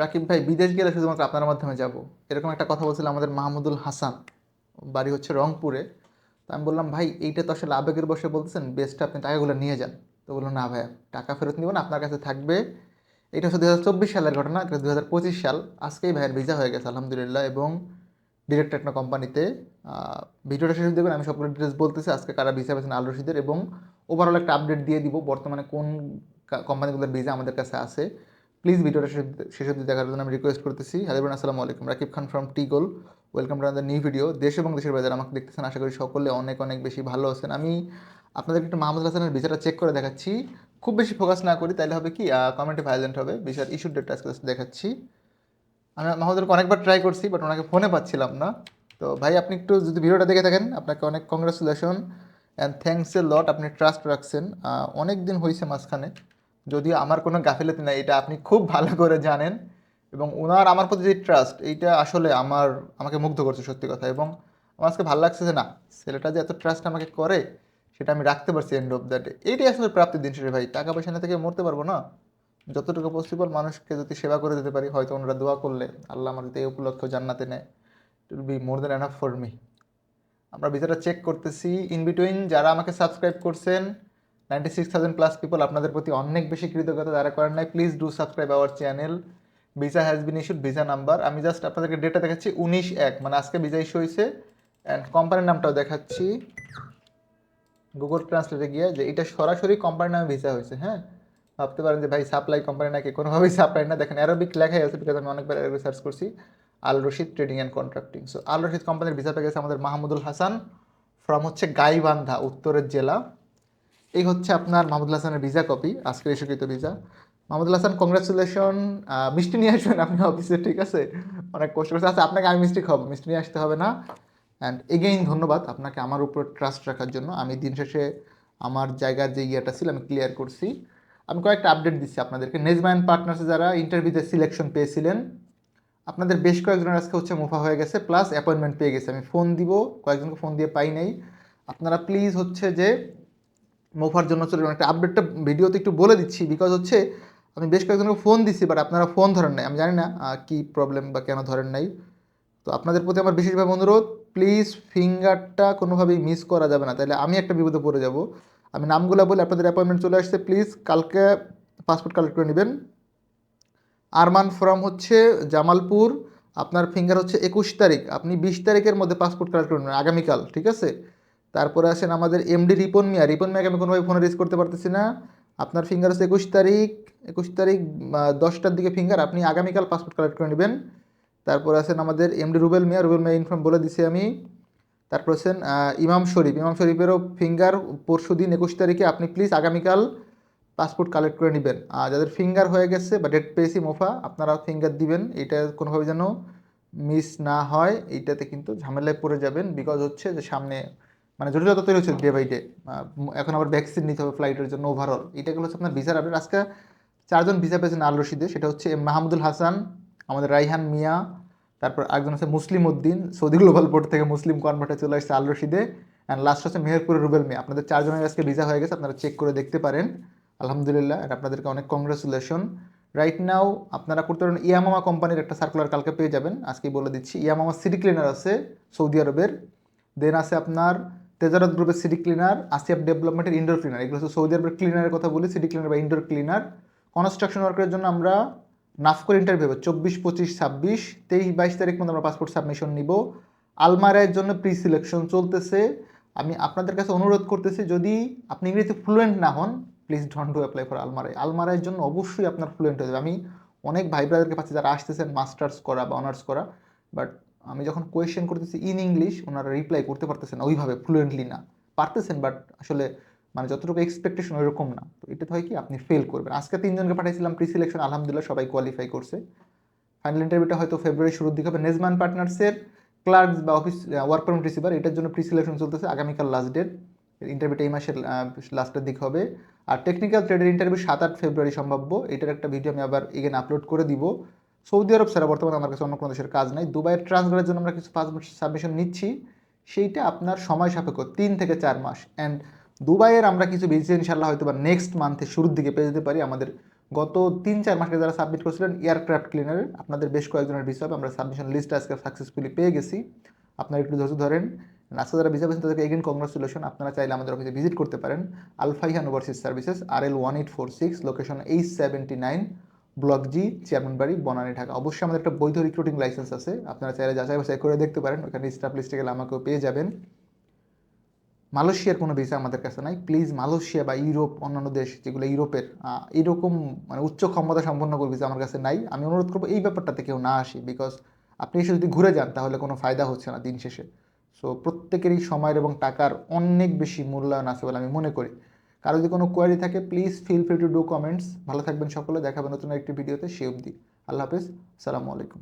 রাকিব ভাই, বিদেশ গেলে শুধুমাত্র আপনার মাধ্যমে যাব। এরকম একটা কথা বলছিল আমাদের মাহমুদুল হাসান। বাড়ি হচ্ছে রংপুরে। তো আমি বললাম, ভাই, এইটা তো আসলে আবেগের বসে বলতেছেন বেস্টটা আপনি টাকাগুলো নিয়ে যান। তো বলল, না ভাই টাকা ফেরত নিব না, আপনার কাছে থাকবে। এটা হচ্ছে দু হাজার চব্বিশ সালের ঘটনা, এটা দু হাজার পঁচিশ সাল। আজকেই ভাইয়ের ভিসা হয়ে গেছে, আলহামদুলিল্লাহ। এবং ডিরেক্ট একটা কোম্পানিতে ভিডিওটা শেষ দেখবেন আমি সবগুলো ডিটেলস বলতেছি। আজকে কারা ভিসা পেয়েছেন আল রশিদের। এবং ওভারঅল একটা আপডেট দিয়ে দিব, বর্তমানে কোন কোম্পানিগুলোর ভিসা আমাদের কাছে আছে। প্লিজ ভিডিওটা শেষ অবধি দেখার জন্য আমি রিকোয়েস্ট করতেছি। হাজির আসসালামু আলাইকুম। Rakib Khan from টিগোল welcome to another new video দেশ এবং দেশের বাজার আমাকে দেখতেছেন। আশা করি সকলে অনেক অনেক বেশি ভালো আছেন। আমি আপনাদেরকে একটু মাহমুদ হাসানের বিচারটা চেক করে দেখাচ্ছি। খুব বেশি ফোকাস না করি তাহলে হবে কি কমেন্টে ভাইলেন্ট হবে। বিচার ইস্যু ডেটটা আজকে দেখাচ্ছি। আমি মাহমুদকে অনেকবার ট্রাই করছি বাট ওনাকে ফোনে পাচ্ছিলাম না। তো ভাই, আপনি একটু যদি ভিডিওটা দেখে থাকেন, আপনাকে অনেক congratulation and thanks a lot আপনি ট্রাস্ট রাখছেন। অনেক দিন হয়েছে মাঝখানে। যদিও আমার কোনো গাফিলতি নাই, এটা আপনি খুব ভালো করে জানেন এবং ওনার আমার প্রতি যে ট্রাস্ট এইটা আসলে আমার, আমাকে মুগ্ধ করছে সত্যি কথা এবং আমার আজকে ভালো লাগছে যে না, ছেলেটা যে এত ট্রাস্ট আমাকে করে, সেটা আমি রাখতে পারছি এন্ড অফ দ্যাট এইটাই আসলে প্রাপ্তির দিন শেষে ভাই, টাকা পয়সা না থেকে মরতে পারব না। যতটুকু পসিবল মানুষকে যদি সেবা করে দিতে পারি, হয়তো ওনারা দোয়া করলে আল্লাহ আমার যদি এই উপলক্ষে জান্নাতে নেয়। It will be more then enough for me আমরা ভিসাটা চেক করতেছি ইন বিটুইন যারা আমাকে সাবস্ক্রাইব করছেন ninety six thousand plus people আপনাদের প্রতি অনেক বেশি কৃতজ্ঞতা যারা করেন নাই please do subscribe our channel visa has been issued visa number আমি জাস্ট আপনাদেরকে ডেটা দেখাচ্ছি, উনিশ এক মানে আজকে ভিসা ইস্যু হয়েছে অ্যান্ড কোম্পানির নামটাও দেখাচ্ছি। গুগল ট্রান্সলেটে গিয়ে যে এটা সরাসরি কোম্পানির নামে ভিসা হয়েছে হ্যাঁ? ভাবতে পারেন যে ভাই সাপ্লাই কোম্পানি নাকি কোনোভাবেই সাপ্লাই না। দেখেন অ্যারোবিক লেখাই আছে বিকজ আমি অনেকবার অ্যারোবিক সার্চ করছি। Al Rashid trading and contracting so Al Rashid কোম্পানির ভিসা পেয়ে গেছে আমাদের মাহমুদুল হাসান ফ্রম হচ্ছে গাইবান্ধা, উত্তরের জেলা। এই হচ্ছে আপনার মাহমুদুল হাসানের ভিসা কপি, আজকের ইস্যুকৃত ভিসা মাহমুদুল হাসান কংগ্রাচুলেশন মিষ্টি নিয়ে আসবেন আপনি অফিসে ঠিক আছে? অনেক কষ্ট করছে। আচ্ছা আপনাকে আমি মিষ্টি খাব মিষ্টি নিয়ে আসতে হবে না। অ্যান্ড এগেইন ধন্যবাদ। আপনাকে আমার উপর ট্রাস্ট রাখার জন্য। আমি দিন শেষে আমার জায়গার যে ইয়েটা ছিল, আমি ক্লিয়ার করছি। আমি কয়েকটা আপডেট দিচ্ছি আপনাদেরকে। নেজম্যান পার্টনার্সে যারা ইন্টারভিউতে সিলেকশন পেয়েছিলেন, আপনাদের বেশ কয়েকজনের আজকে হচ্ছে মুফা হয়ে গেছে প্লাস অ্যাপয়েন্টমেন্ট পেয়ে গেছে। আমি ফোন দিব, কয়েকজনকে ফোন দিয়ে পাই নাই। আপনারা প্লিজ হচ্ছে যে মোফার জন্য চলে একটা আপডেটটা ভিডিওতে একটু বলে দিচ্ছি বিকজ হচ্ছে আমি বেশ কয়েকজনকে ফোন দিচ্ছি বাট আপনারা ফোন ধরেন নাই। আমি জানি না কী প্রবলেম বা কেন ধরেন নাই। তো আপনাদের প্রতি আমার বিশেষভাবে অনুরোধ প্লিজ ফিঙ্গারটা কোনোভাবেই মিস করা যাবে না। তাহলে আমি একটা বিপদে পড়ে যাব। আমি নামগুলো বলে আপনাদের অ্যাপয়েন্টমেন্ট চলে আসছে প্লিজ কালকে পাসপোর্ট কালেক্ট করে নেবেন। আরমান ফ্রম হচ্ছে জামালপুর। আপনার ফিঙ্গার হচ্ছে একুশ তারিখ। আপনি বিশ তারিখের মধ্যে পাসপোর্ট কালেক্ট করে নেবেন, আগামীকাল, ঠিক আছে? তারপরে আসেন আমাদের এমডি রিপন মিয়া। রিপন মিয়াকে আমি কোনোভাবে ফোনে রিস করতে পারতেছি না। আপনার ফিঙ্গার হচ্ছে একুশ তারিখ একুশ তারিখ দশটার দিকে ফিঙ্গার আপনি আগামীকাল পাসপোর্ট কালেক্ট করে নেবেন। তারপর আছেন আমাদের এমডি রুবেল মিয়া। রুবেল মিয়া ইনফর্ম বলে দিছি আমি। তারপর আছেন ইমাম শরীফ। ইমাম শরীফেরও ফিঙ্গার পরশু দিন একুশ তারিখে আপনি প্লিজ আগামীকাল পাসপোর্ট কালেক্ট করে নেবেন। আর যাদের ফিঙ্গার হয়ে গেছে বা ডেট পেয়েছি মোফা আপনারা ফিঙ্গার দিবেন। এটা কোনোভাবে যেন মিস না হয়। এইটাতে কিন্তু ঝামেলায় পড়ে যাবেন। বিকজ হচ্ছে যে সামনে মানে জটিলতা তৈরি হচ্ছে ডে বাই ডে এখন আবার ভ্যাকসিন নিতে হবে ফ্লাইটের জন্য ওভারঅল এইটাগুলো হচ্ছে আপনার ভিসার আপডেট আজকে চারজন ভিসা পেয়েছেন আল রশিদে সেটা হচ্ছে মাহমুদুল হাসান, আমাদের রাইহান মিয়া, তারপর একজন হচ্ছে Muslim Uddin, Saudi global port থেকে মুসলিম কনভার্টে চলে আসছে আল রশিদে। অ্যান্ড লাস্ট হচ্ছে মেহেরপুরের রুবেল মিয়া। আপনাদের চারজনের আজকে ভিসা হয়ে গেছে, আপনারা চেক করে দেখতে পারেন। আলহামদুলিল্লাহ আর আপনাদেরকে অনেক কংগ্রেচুলেশন রাইট নাও আপনারা করতে পারেন ইয়ামামা কোম্পানির একটা সার্কুলার কালকে পেয়ে যাবেন। আজকেই বলে দিচ্ছি, ইয়ামামা সিটি ক্লিনার আছে সৌদি আরবের। দেন আছে আপনার তেজারত গ্রুপের সিটি ক্লিনার আসিয়াব ডেভেলপমেন্টের ইনডোর ক্লিনার এগুলো হচ্ছে সৌদি আরবের ক্লিনারের কথা বলি সিটি ক্লিনার বা ইনডোর ক্লিনার কনস্ট্রাকশন ওয়ার্কের জন্য আমরা নাফকর ইন্টারভিউ হবে, চব্বিশ, পঁচিশ, ছাব্বিশ, তেইশ, বাইশ তারিখ মধ্যে আমরা পাসপোর্ট সাবমিশন নিব। আলমারায়ের জন্য প্রি সিলেকশন চলতেছে। আমি আপনাদের কাছে অনুরোধ করতেছি, যদি আপনি ইংরেজিতে ফ্লুয়েন্ট না হন please don't do apply for Almarai আলমারাইয়ের জন্য অবশ্যই আপনার ফ্লুয়েন্ট হয়ে যাবে। আমি অনেক ভাই ব্রাদারকে পাচ্ছি যারা আসতেছেন মাস্টার্স করা বা অনার্স করা বাট আমি যখন কোয়েশ্চেন করতেছি ইন ইংলিশ ওনারা রিপ্লাই করতে পারতেছেন ওইভাবে ফ্লুয়েন্টলি না। পারতেছেন বাট আসলে মানে যতটুকু এক্সপেকটেশন ওইরকম না। তো এটা হয় কি, আপনি ফেল করবেন। আজকে তিনজনকে পাঠিয়েছিলাম প্রি সিলেকশন আলহামদুলিল্লাহ সবাই কোয়ালিফাই করছে। ফাইনাল ইন্টারভিউটা হয়তো ফেব্রুয়ারি শুরুর দিকে হবে। নেজমান পার্টনার্সের ক্লার্কস বা অফিস ওয়ার্ক পারমিট রিসিভার এটার জন্য প্রি সিলেকশন চলতেছে আগামীকাল লাস্ট ডেট ইন্টারভিউটা এই মাসের লাস্টের দিক হবে। আর টেকনিক্যাল ট্রেডের ইন্টারভিউ সাত আট ফেব্রুয়ারি সম্ভাব্য। এটার একটা ভিডিও আমি আবার এগেন আপলোড করে দিব। সৌদি আরব ছাড়া বর্তমানে আমার কাছে অন্য কোনো দেশের কাজ নাই। দুবাইয়ের ট্রান্সফারের জন্য আমরা কিছু পাসপোর্ট সাবমিশন নিচ্ছি। সেইটা আপনার সময় সাপেক্ষ, তিন থেকে চার মাস। অ্যান্ড দুবাইয়ের আমরা কিছু ভিসা ইনশাল্লাহ হয়তো বা নেক্সট মান্থে শুরুর দিকে পেয়ে যেতে পারি। আমাদের গত তিন চার মাসে যারা সাবমিট করেছিলেন এয়ারক্রাফট ক্লিনারের আপনাদের বেশ কয়েকজনের ভিসা আমরা সাবমিশন লিস্ট আজকে সাকসেসফুলি পেয়ে গেছি। আপনারা একটু ধৈর্য ধরেন। আজকে যারা ভিসা পেয়েছেন, তাদেরকে এগেন কংগ্রাচুলেশন আপনারা চাইলে আমাদের অফিসে ভিজিট করতে পারেন। আলফাইহান ওভারসিজ সার্ভিসেস আর L one eight four six location H seventy nine block G chairman বাড়ি বনানী, ঢাকা। অবশ্যই আমাদের একটা বৈধ রিক্রুটিং লাইসেন্স আছে। আপনারা চাইলে যাচাই বাছাই করে দেখতে পারেন। ওখানে স্টাফ লিস্টে গেলে আমাকেও পেয়ে যাবেন। মালয়েশিয়ার কোনো ভিসা আমাদের কাছে নাই। প্লিজ মালয়েশিয়া বা ইউরোপ, অন্যান্য দেশ যেগুলো ইউরোপের এরকম মানে উচ্চ ক্ষমতা সম্পন্ন কোনো ভিসা আমার কাছে নাই। আমি অনুরোধ করব এই ব্যাপারটাতে কেউ না আসি বিকজ আপনি এসে যদি ঘুরে যান তাহলে কোনো ফায়দা হচ্ছে না দিন শেষে। সো প্রত্যেকেরই সময়ের এবং টাকার অনেক বেশি মূল্যায়ন আছে বলে আমি মনে করি। কারও যদি কোনো কোয়ারি থাকে please feel free to do comments ভালো থাকবেন সকলে দেখাবেন নতুন একটি ভিডিওতে সে অবধি। আল্লাহ হাফেজ সালামু আলাইকুম।